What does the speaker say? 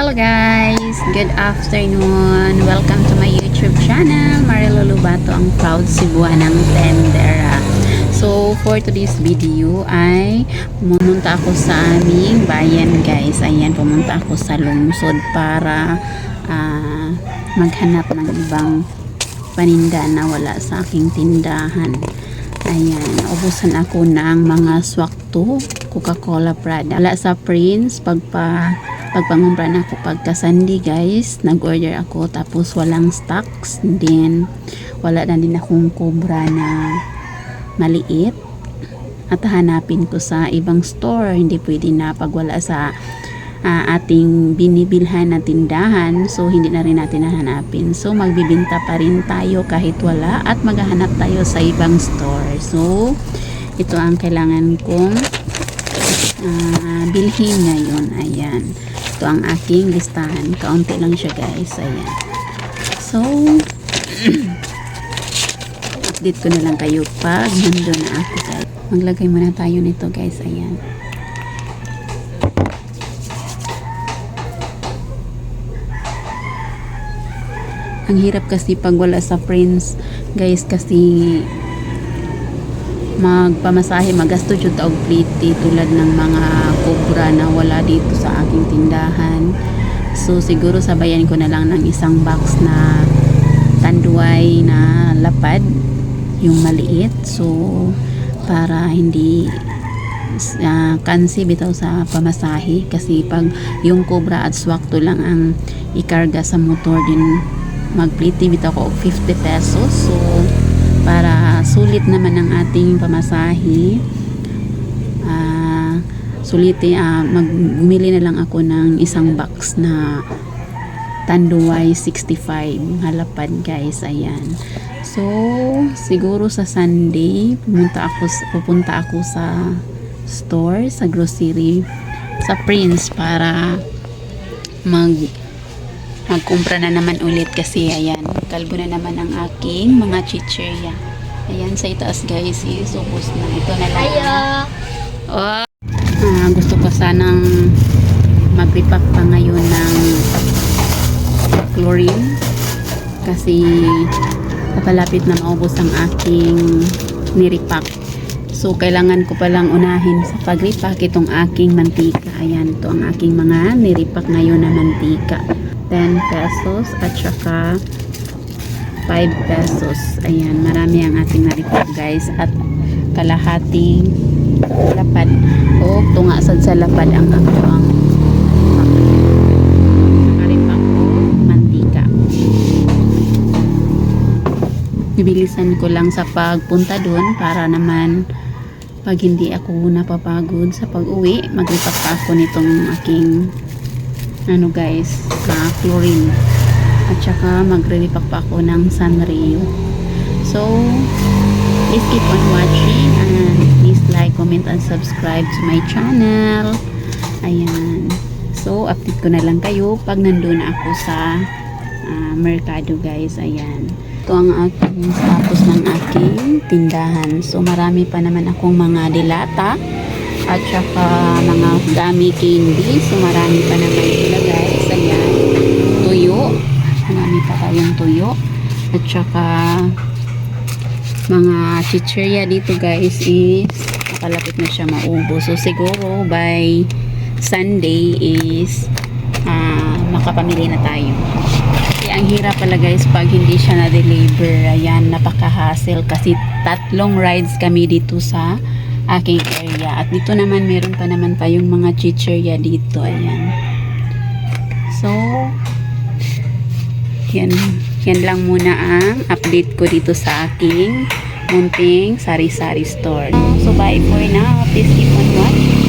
Hello guys! Good afternoon! Welcome to my YouTube channel, Marilo Lubato, ang proud Cebuanang tendera. So, for today's video ay pumunta ako sa aming bayan guys. Ayan, pumunta ako sa lungsod para ah, maghanap ng ibang paninda na wala sa aking tindahan. Ayan, ubusan ako ng mga swakto, Coca-Cola product. Wala sa Prince, pagpa, pagpangumpra na ako pagka Sunday guys, nag-order ako tapos walang stocks. Then, wala na din akong kubra na maliit. At hanapin ko sa ibang store. Hindi pwede na pag wala sa ah, ating binibilhan na tindahan. So, hindi na rin natin nahanapin. So, magbibinta pa rin tayo kahit wala at maghahanap tayo sa ibang store. So, ito ang kailangan kong ah, bilhin ngayon. Ayan. Ito ang aking listahan. Kaunti lang siya guys. Ayan. So, update ko na lang kayo pag nandun na ako guys. Maglagay muna tayo nito guys. Ayan. Ang hirap kasi pag wala sa friends guys kasi magpamasahe magasto jud og pliti tulad ng mga kubra na wala dito sa aking tindahan. So siguro sabayan ko na lang ng isang box na tanduay na lapad yung maliit. So para hindi uh, kansi bitaw sa pamasahe. Kasi pag yung cobra at swakto lang ang ikarga sa motor din magpliti bitaw ko og 50 pesos. So para sulit naman ang ating pamasahe. ah suliti ah mag bumili na lang ako ng isang box na Tanduay 65 halapad guys ayan. So siguro sa Sunday pumunta ako pupunta ako sa store sa grocery sa Prince para mag magkumpra na naman ulit kasi ayan kalbo na naman ang aking mga chicherya ayan sa itaas guys is ubos na. Ito na lang. Oh. Ah, gusto ko sanang mag-repack pa ngayon ng chlorine kasi papalapit na maubos ang aking nirepack so kailangan ko palang unahin sa pag-repack itong aking mantika. Ayan ito ang aking mga nirepack ngayon na mantika. 10 pesos at saka 5 pesos. Ayan marami ang ating nirepack guys. At kalahating lapad. O tunga sad sa lapad ang ako ang nakarepack ko mantika. Bibilisan ko lang sa pagpunta doon para naman pag hindi ako napapagod sa pag-uwi magripak pa ako nitong aking ano guys uh, chlorine. At saka magre-repack pa ako ng Sanrio. So please keep on watching and please like, comment and subscribe to my channel. Ayan. So update ko na lang kayo pag nandun na ako sa uh, merkado guys. Ayan. Ito ang aking status ng aking tindahan. So marami pa naman akong mga dilata at saka mga gummy candy. So marami pa naman sila guys. Ayan. Tuyo marami pa tayong tuyo at saka mga chicherya dito guys is nakalapit na siya maubos so siguro by Sunday is uh, makapamili na tayo. Kasi ang hirap pala guys pag hindi siya na-deliver. Ayan napaka-hassle kasi tatlong rides kami dito sa aking area. At dito naman meron pa naman tayong mga chicherya dito. Ayan. So yan, yan lang muna ang update ko dito sa aking munting sari-sari store. So bye for now. Please keep on watching